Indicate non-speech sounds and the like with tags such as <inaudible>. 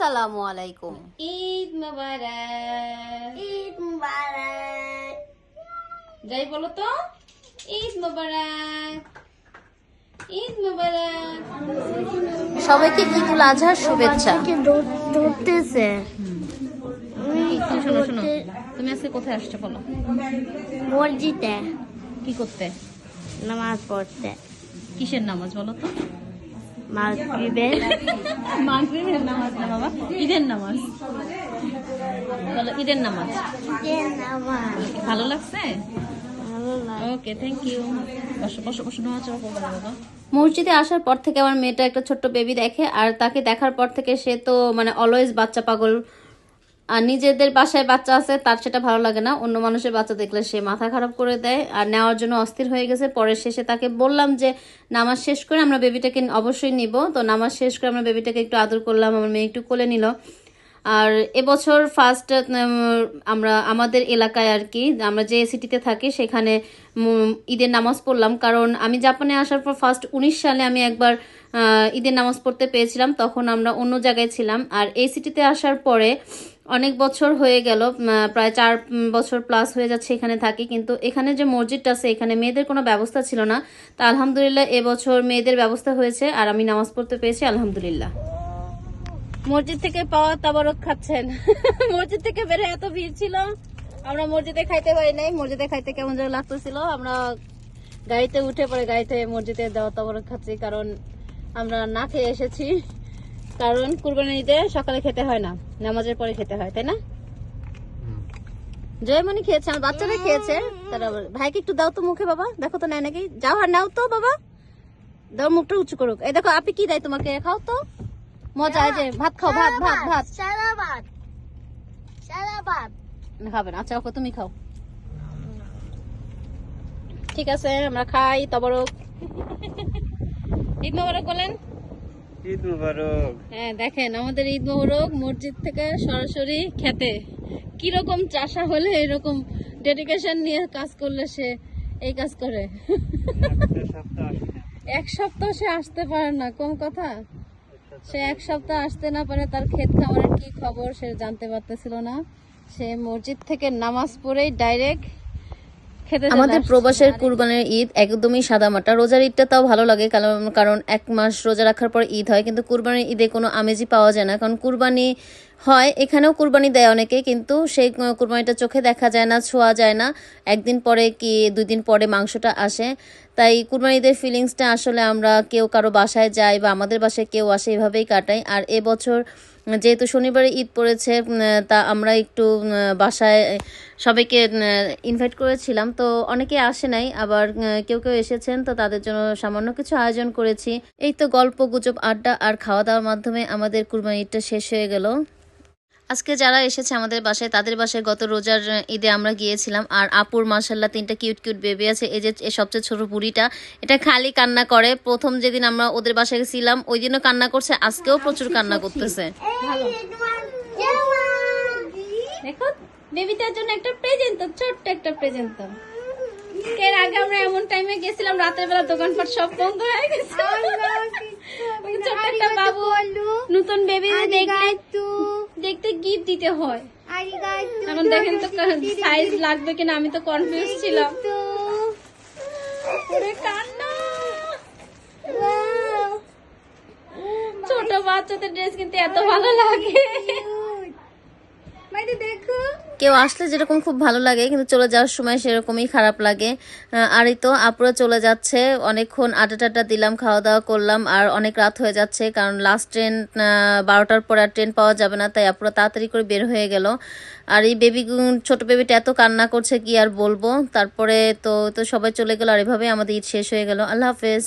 আসসালামু আলাইকুম ঈদ মোবারক। ঈদ মুবারক। যাই বলো তো ঈদ মোবারক। ঈদ মোবারক। সবাইকে ঈদুল আজহার শুভেচ্ছা। কে ধরতেছে শোনো শোনো। তুমি আজকে কোথায় আসছো বলো? মসজিদে। কি করতে? নামাজ পড়তে। কিসের নামাজ বলো তো? মাগরিবের <laughs> মাগরিবের নামাজ না বাবা? ঈদের নামাজ। বলো ঈদের নামাজ। ভালো লাগছে? ওকে থ্যাংক ইউ মসজিদে আসার পর থেকে আমার মেয়েটা একটা ছোট্ট বেবি দেখে আর তাকে দেখার পর থেকে সে তো মানে অলওয়েজ বাচ্চা পাগল আর নিজেদের বাসায় বাচ্চা আছে, তার সেটা ভালো লাগে না। অন্য মানুষের বাচ্চা দেখলে সে মাথা খারাপ করে দেয় আর নেওয়ার জন্য অস্থির হয়ে গেছে। পরে শেষে তাকে বললাম যে, নামাজ শেষ করে আমরা বেবিটাকে অবশ্যই নিব। তো নামাজ শেষ করে আমরা বেবিটাকে একটু আদর করলাম, আমার মেয়ে একটু কোলে নিল। আর এবছর ফার্স্ট আমরা, আমাদের এলাকায় আর কি, আমরা যে সিটিতে থাকি, সেখানে ঈদের নামাজ পড়লাম। কারণ আমি জাপানে আসার পর ফার্স্ট উনিশ সালে আমি একবার ঈদের নামাজ পড়তে পেয়েছিলাম। তখন আমরা অন্য জায়গায় ছিলাম। আর এই সিটিতে আসার পরে অনেক বছর হয়ে গেল প্রায় চার বছর প্লাস হয়ে যাচ্ছে এখানে থাকি। কিন্তু এখানে যে মসজিদটা আছে, এখানে মেয়েদের কোনো ব্যবস্থা ছিল না। তা আলহামদুলিল্লাহ এবছর মেয়েদের ব্যবস্থা হয়েছে আর আমি নামাজ পড়তে পেরেছি, আলহামদুলিল্লাহ। মসজিদ থেকে পাওয়া তাবারক খাচ্ছেন। <laughs> মসজিদ থেকে বের এত ভিড় ছিল, আমরা মসজিদে খাইতে পারি নাই। মসজিদে খাইতে কেমন যেন লাগতেছিল। আমরা গাড়িতে উঠে পরে গাড়িতে মসজিদে দেওয়া তাবারক খাচ্ছি, কারণ আমরা না খেয়ে এসেছি। কারণ কুরবানি ঈদে সকালে খেতে হয় না নামাজের পরে খেতে হয় তাই না? জয়মণি খেয়েছে আমার বাচ্চারা খেয়েছে তারা ভাইকে একটু দাও তো মুখে বাবা দেখো তো নেয় নাকি যাও আর নাও তো বাবা। দাও মুখটা উঁচু করুক। এই দেখো আপনি কি দেয় তোমাকে? খাও তো। মজা যে ভাত খাও ভাত ভাত ভাত। সারাবাদ সারাবাদ খাবে না আচ্ছা ওকে তুমি খাও। ঠিক আছে আমরা খাই তবরক। <laughs> ঈদ মোবারক বলেন। ঈদ মুবারক। হ্যাঁ দেখেন, আমাদের ঈদ মোবারক মসজিদ থেকে সরাসরি খেতে। কীরকম চাষা হলে এরকম ডেডিকেশন নিয়ে কাজ করলে সে এই কাজ করে? এক সপ্তাহ সে আসতে পারে না, কোন কথা? সে এক সপ্তাহ আসতে না পারে, তার ক্ষেত খামারের কি খবর সে জানতে পারতেছিল না। সে মসজিদ থেকে নামাজ পড়েই ডাইরেক্ট আমাদের প্রবাসের কুরবানের ঈদ একদমই সাদামাটা রোজার ঈদটা তাও ভালো লাগে কারণ কারণ এক মাস রোজা রাখার পর ঈদ হয় কিন্তু কুরবানির ঈদে কোনো আমেজই পাওয়া যায় না। কারণ কুরবানি হয় এখানেও কুরবানি দেয় অনেকে কিন্তু সেই কুরবানিটা চোখে দেখা যায় না ছোঁয়া যায় না। একদিন পরে কি দুই দিন পরে মাংসটা আসে। তাই কুরবানি ঈদের ফিলিংসটা আসলে আমরা কেউ কারও বাসায় যাই বা আমাদের বাসায় কেউ আসে এভাবেই কাটাই। আর এবছর যেহেতু শনিবারে ঈদ পড়েছে তা আমরা একটু বাসায় সবাইকে ইনভাইট করেছিলাম। তো অনেকে আসে নাই, আবার কেউ কেউ এসেছেন, তো তাদের জন্য সামান্য কিছু আয়োজন করেছি। এই তো গল্প, গুজব, আড্ডা আর খাওয়া দাওয়ার মাধ্যমে আমাদের কুরবানি ঈদটা শেষ হয়ে গেল। আজকে যারা এসেছে আমাদের বাসায় তাদের বাসায় গত রোজার ঈদে আমরা গিয়েছিলাম। আর আপুর মার্শাল্লাহ তিনটা কিউট কিউট বেবি আছে। এই যে এ সবচেয়ে ছোট বুড়িটা এটা খালি কান্না করে। প্রথম যেদিন আমরা ওদের বাসায় গেছিলাম ওই দিনও কান্না করছে আজকেও প্রচুর কান্না করতেছে। দেখো বেবিটার জন্য একটা প্রেজেন্ট ছোট্ট একটা প্রেজেন্ট এর আগে আমরা এমন টাইমে গেছিলাম রাতের বেলা দোকানপাট সব বন্ধ হয়ে গেছে। ছোট্ট একটা বাবু নতুন বেবি দেখলে দিতে হয়। এখন দেখেন তো সাইজ লাগবে কিনা আমি তো কনফিউজ ছিলাম। ছোট বাচ্চাদের ড্রেস কিন্তু এত ভালো লাগে। কেউ আসলে যেরকম খুব ভালো লাগে কিন্তু চলে যাওয়ার সময় সেরকমই খারাপ লাগে। আহ, আর এই তো আপুরা চলে যাচ্ছে। অনেকক্ষণ আড্ডা টাড্ডা দিলাম খাওয়া দাওয়া করলাম আর অনেক রাত হয়ে যাচ্ছে কারণ লাস্ট ট্রেন বারোটার পর আর ট্রেন পাওয়া যাবে না তাই আপুরা তাড়াতাড়ি করে বের হয়ে গেল। আর এই বেবি ছোট বেবিটা এত কান্না করছে কি আর বলব? তারপরে তো তো সবাই চলে গেল আর এভাবে আমাদের ঈদ শেষ হয়ে গেল। আল্লাহ হাফেজ।